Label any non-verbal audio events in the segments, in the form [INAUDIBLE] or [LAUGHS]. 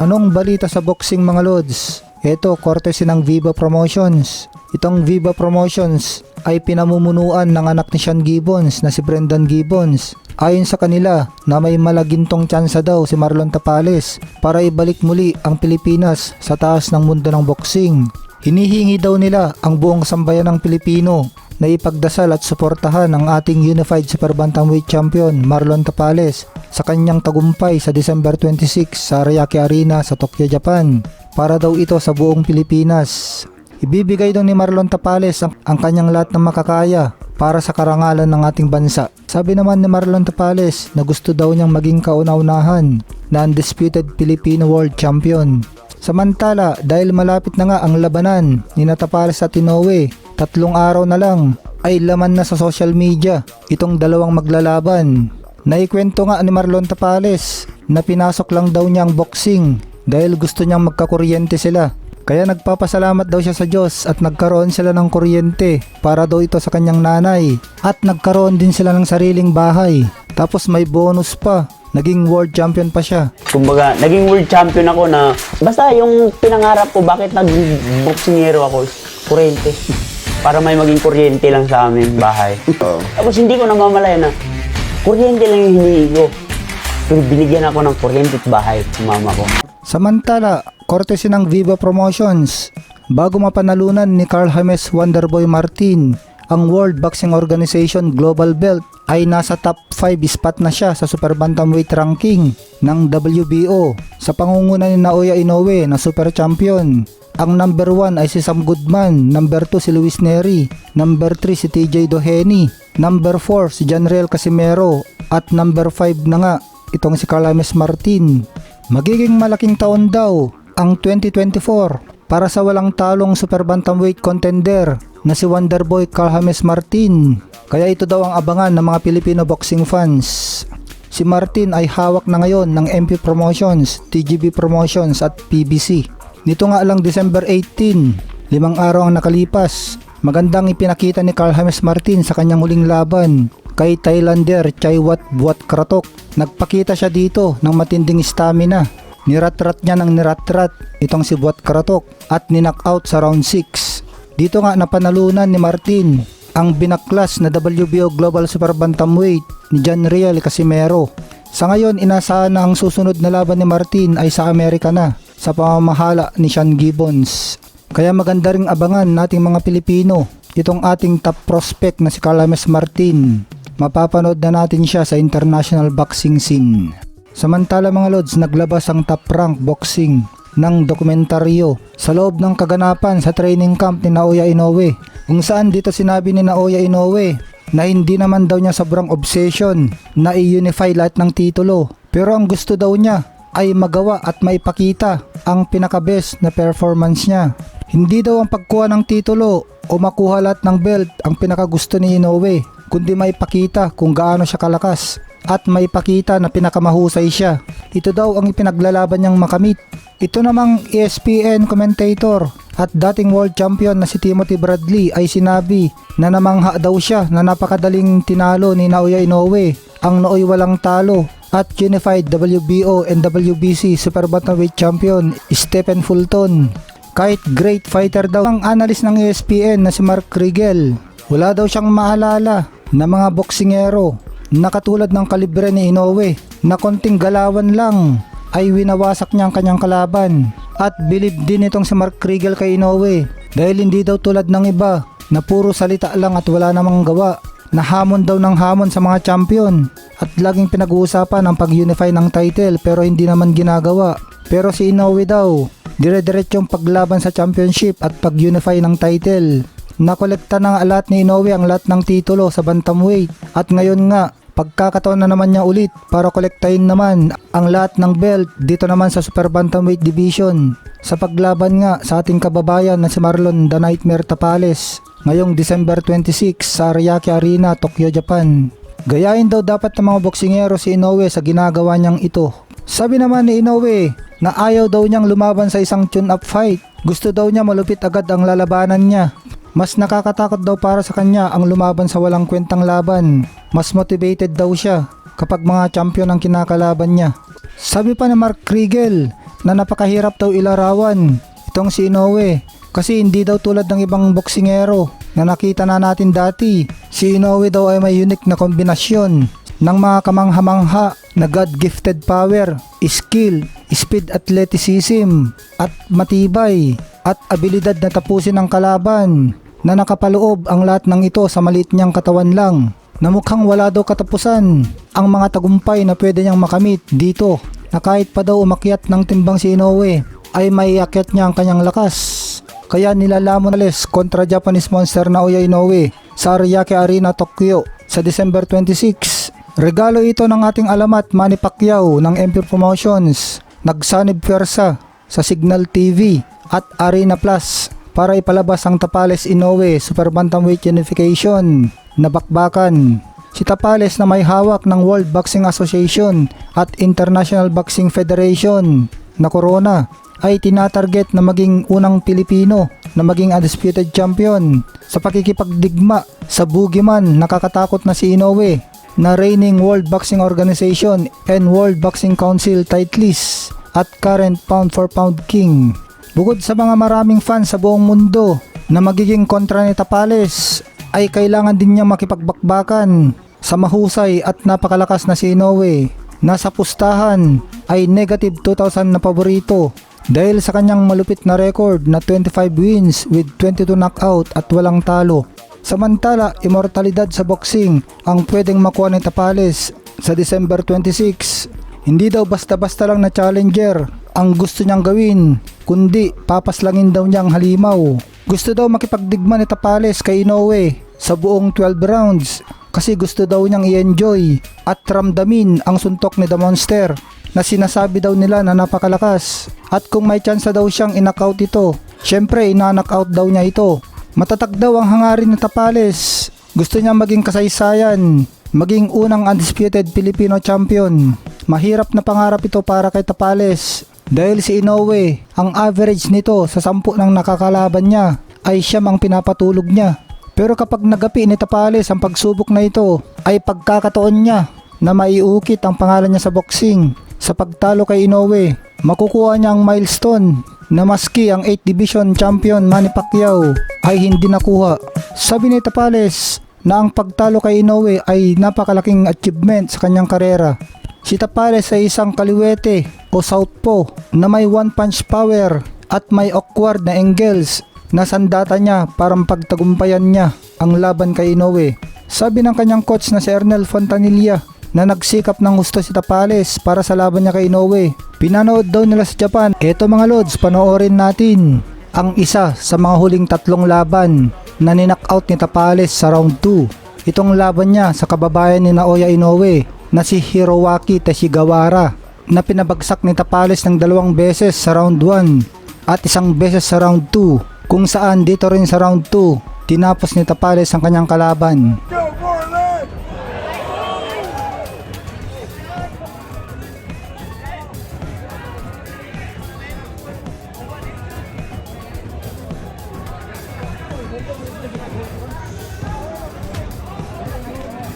Anong balita sa boxing mga lods? Ito, courtesy ng Viva Promotions. Itong Viva Promotions ay pinamumunuan ng anak ni Sean Gibbons na si Brendan Gibbons. Ayon sa kanila na may malagintong tsansa daw si Marlon Tapales para ibalik muli ang Pilipinas sa taas ng mundo ng boxing. Hinihingi daw nila ang buong sambayan ng Pilipino na ipagdasal at suportahan ang ating Unified Super Bantamweight Champion Marlon Tapales sa kanyang tagumpay sa December 26 sa Ariake Arena sa Tokyo, Japan para daw ito sa buong Pilipinas. Ibibigay daw ni Marlon Tapales ang, ang kanyang lahat ng makakaya para sa karangalan ng ating bansa. Sabi naman ni Marlon Tapales na gusto daw niyang maging kauna-unahan na undisputed Filipino World Champion. Samantala, dahil malapit na nga ang labanan ni Natapales at Inoue, tatlong araw na lang ay laman na sa social media itong dalawang maglalaban. Naikwento nga ni Marlon Tapales na pinasok lang daw niya ang boxing dahil gusto niyang magkakuryente sila. Kaya nagpapasalamat daw siya sa Diyos at nagkaroon sila ng kuryente para daw ito sa kanyang nanay. At nagkaroon din sila ng sariling bahay. Tapos may bonus pa. Naging world champion pa siya. Kumbaga, naging world champion ako na, basta yung pinangarap ko, bakit nag-boxingero ako, kuryente. [LAUGHS] Para may maging kuryente lang sa aming bahay. Tapos hindi ko namamalaya na, kuryente lang yung hinihingi ko. Pero binigyan ako ng kuryente at bahay ng mama ko. Samantala, courtesy ng Viva Promotions, bago mapanalunan ni Carl James Wonderboy Martin, ang World Boxing Organization Global Belt ay nasa top 5 spot na siya sa Super Bantamweight ranking ng WBO sa pangunguna ni Naoya Inoue na Super Champion. Ang number 1 ay si Sam Goodman, number 2 si Luis Neri, number 3 si TJ Doheny, number 4 si Janriel Casimero, at number 5 na nga itong si Carlames Martin. Magiging malaking taon daw ang 2024 para sa walang talong super bantamweight contender na si Wonderboy Carl James Martin. Kaya ito daw ang abangan ng mga Filipino boxing fans. Si Martin ay hawak na ngayon ng MP Promotions, TGB Promotions at PBC. Nito nga lang December 18, limang araw ang nakalipas. Magandang ipinakita ni Carl James Martin sa kanyang huling laban kay Thailander Chaiwat Buat Kratok. Nagpakita siya dito ng matinding stamina. Niratrat niya ng niratrat itong si Buat Kratok at ninockout sa round 6. Dito nga napanalunan ni Martin ang binaklas na WBO Global Super Bantamweight ni John Riel Casimero. Sa ngayon, inasahan na ang susunod na laban ni Martin ay sa Amerika na sa pamamahala ni Sean Gibbons. Kaya maganda ring abangan nating mga Pilipino itong ating top prospect na si Calames Martin. Mapapanood na natin siya sa international boxing scene. Samantala mga lods, naglabas ang top rank boxing ng dokumentaryo sa loob ng kaganapan sa training camp ni Naoya Inoue kung saan dito sinabi ni Naoya Inoue na hindi naman daw niya sobrang obsession na i-unify lahat ng titulo pero ang gusto daw niya ay magawa at maipakita ang pinaka-best na performance niya. Hindi daw ang pagkuha ng titulo o makuha lahat ng belt ang pinakagusto ni Inoue, kundi maipakita kung gaano siya kalakas at maipakita na pinakamahusay siya. Ito daw ang ipinaglalaban niyang makamit. Ito namang ESPN commentator at dating world champion na si Timothy Bradley ay sinabi na namangha daw siya na napakadaling tinalo ni Naoya Inoue ang nooy walang talo at Unified WBO and WBC Super Bantamweight Champion Stephen Fulton. Kahit great fighter daw ang analyst ng ESPN na si Mark Riegel, wala daw siyang maalala na mga boksingero na katulad ng kalibre ni Inoue na konting galawan lang ay winawasak niya ang kanyang kalaban. At believe din itong si Mark Riegel kay Inoue dahil hindi daw tulad ng iba na puro salita lang at wala namang gawa na hamon daw ng hamon sa mga champion at laging pinag-uusapan ang pag-unify ng title pero hindi naman ginagawa. Pero si Inoue daw, dire-diretsong paglaban sa championship at pag-unify ng title. Nakolekta na nga lahat ni Inoue ang lahat ng titulo sa bantamweight at ngayon nga pagkakataon na naman niya ulit para kolektahin naman ang lahat ng belt dito naman sa Super Bantamweight Division sa paglaban nga sa ating kababayan na si Marlon The Nightmare Tapales ngayong December 26 sa Ariake Arena, Tokyo, Japan. Gayahin daw dapat ng mga boksingero si Inoue sa ginagawa niyang ito. Sabi naman ni Inoue na ayaw daw niyang lumaban sa isang tune-up fight. Gusto daw niya malupit agad ang lalabanan niya. Mas nakakatakot daw para sa kanya ang lumaban sa walang kwentang laban. Mas motivated daw siya kapag mga champion ang kinakalaban niya. Sabi pa ni Mark Kriegel, na napakahirap daw ilarawan itong si Inoue kasi hindi daw tulad ng ibang boksingero na nakita na natin dati. Si Inoue daw ay may unique na kombinasyon ng mga kamangha-mangha na God-gifted power, skill, speed athleticism, at matibay, at abilidad na tapusin ang kalaban na nakapaloob ang lahat ng ito sa maliit niyang katawan lang na mukhang wala daw katapusan ang mga tagumpay na pwede niyang makamit dito na kahit pa daw umakyat ng timbang si Inoue ay may akyat niya ang kanyang lakas. Kaya nilalamon alis kontra Japanese monster na Oya Inoue sa Ariake Arena, Tokyo sa December 26. Regalo ito ng ating alamat Manny Pacquiao ng MP Promotions. Nagsanib pwersa sa Signal TV at Arena Plus para ipalabas ang Tapales Inoue Super Bantamweight Unification na bakbakan. Si Tapales na may hawak ng World Boxing Association at International Boxing Federation na corona ay tinatarget na maging unang Pilipino na maging undisputed champion sa pakikipagdigma sa boogeyman nakakatakot na si Inoue na reigning World Boxing Organization and World Boxing Council titleist at current pound for pound king. Bukod sa mga maraming fans sa buong mundo na magiging kontra ni Tapales ay kailangan din niyang makipagbakbakan sa mahusay at napakalakas na si Inoue. Nasa pustahan ay negative 2,000 na paborito dahil sa kanyang malupit na record na 25 wins with 22 knockout at walang talo. Samantala, immortalidad sa boxing ang pwedeng makuha ni Tapales sa December 26. Hindi daw basta-basta lang na challenger ang gusto niyang gawin, kundi papaslangin daw niya ang halimaw. Gusto daw makipagdigma ni Tapales kay Inoue sa buong 12 rounds kasi gusto daw niyang i-enjoy at ramdamin ang suntok ni The Monster na sinasabi daw nila na napakalakas. At kung may chance daw siyang inakaut ito, syempre ina-knockout daw niya ito. Matatag daw ang hangarin ni Tapales. Gusto niya maging kasaysayan, maging unang undisputed Filipino champion. Mahirap na pangarap ito para kay Tapales dahil si Inoue, ang average nito sa sampu ng nakakalaban niya ay siyam ang pinapatulog niya. Pero kapag nagapi ni Tapales ang pagsubok na ito ay pagkakataon niya na maiukit ang pangalan niya sa boxing. Sa pagtalo kay Inoue, makukuha niya ang milestone na maski ang 8 division champion Manny Pacquiao ay hindi nakuha. Sabi ni Tapales na ang pagtalo kay Inoue ay napakalaking achievement sa kanyang karera. Si Tapales ay isang kaliwete o southpaw na may one punch power at may awkward na angles na sandata niya para mapagtagumpayan niya ang laban kay Inoue. Sabi ng kanyang coach na si Ernel Fontanilla na nagsikap ng gusto si Tapales para sa laban niya kay Inoue. Pinanood daw nila sa Japan. Eto mga lods, panoorin natin ang isa sa mga huling tatlong laban na ninaknout ni Tapales sa round 2. Itong laban niya sa kababayan ni Naoya Inoue na si Hiroaki Teshigawara na pinabagsak ni Tapales ng dalawang beses sa round 1 at isang beses sa round 2 kung saan dito rin sa round 2 tinapos ni Tapales ang kanyang kalaban.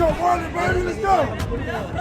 Go, Marlon, baby, let's go! Yeah.